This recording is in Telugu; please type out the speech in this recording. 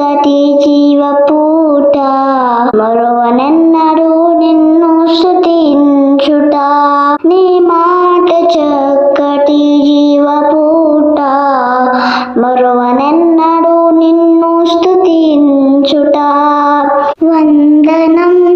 చక్కటి జీవపూట మరువనెన్నడు నిన్ను స్థుతించుట నీ మాట చక్కటి జీవపూట మరువనెన్నడు నిన్ను స్థుతించుట వందనం